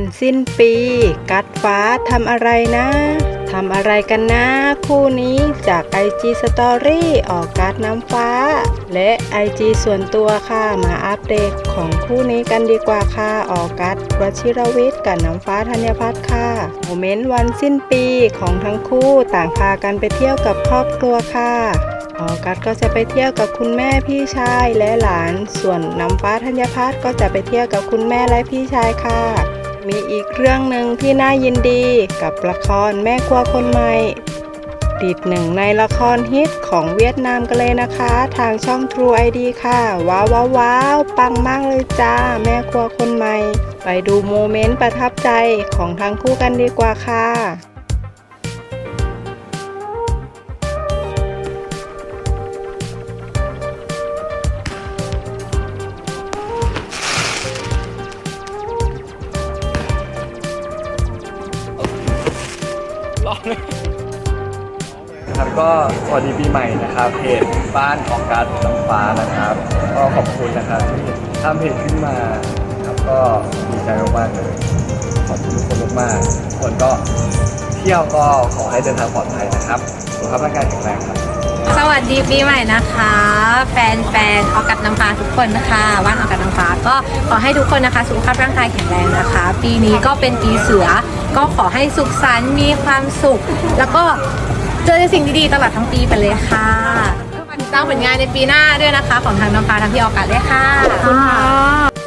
วันสิ้นปี กัดฟ้าทำอะไรนะทำอะไรกันนะ คู่นี้จาก IG Story ออกการ์ดน้ำฟ้า และ IG ส่วนตัวค่ะ มาอัปเดตของคู่นี้กันดีกว่าค่ะ ออกการ์ดวชิรวิทย์กับน้ำฟ้าธัญพัฒน์ค่ะโมเมนต์วันสิ้นปีของทั้งคู่ต่างพากันไปเที่ยวกับครอบครัวค่ะออกัสก็จะไปเที่ยวกับคุณแม่พี่ชายและหลาน ส่วนน้ำฟ้าธัญพัฒน์ก็จะไปเที่ยวกับคุณแม่และพี่ชายค่ะ มีอีกเรื่องหนึ่งที่น่ายินดีกับละครแม่ครัวคนใหม่ ติดหนึ่งในละครฮิตของเวียดนามกันเลยนะคะ ทางช่อง True ID ค่ะ ว้าวว้าววาวปังมากเลยจ้า แม่ครัวคนใหม่ ไปดูโมเมนต์ประทับใจของทั้งคู่กันดีกว่าค่ะ ครับก็สวัสดีปีใหม่นะครับเพจบ้านของการดน้ำฟ้านะครับ ก็ขอบคุณนะครับที่ทำเพจขึ้นมาครับก็ดีใจมากๆเลยขอบคุณทุกคนมากๆทุกคนก็เที่ยวก็ขอให้เดินทางปลอดภัยนะครับสุขภาพร่างกายแข็งแรงครับ สวัสดีปีใหม่นะคะ แฟนแฟนออกัดน้ำฟ้าทุกคนนะคะว่านออกัดน้ำฟ้า ก็ขอให้ทุกคนนะคะสุขภาพร่างกายแข็งแรงนะคะ ปีนี้ก็เป็นปีเสือ ก็ขอให้สุขสันต์มีความสุข แล้วก็เจอแต่สิ่งดีๆตลอดทั้งปีไปเลยค่ะฝากติดตามผลงานในปีหน้าด้วยนะคะ ของทางน้ำฟ้าทางพี่ออกัดด้วยค่ะ ขอบคุณค่ะ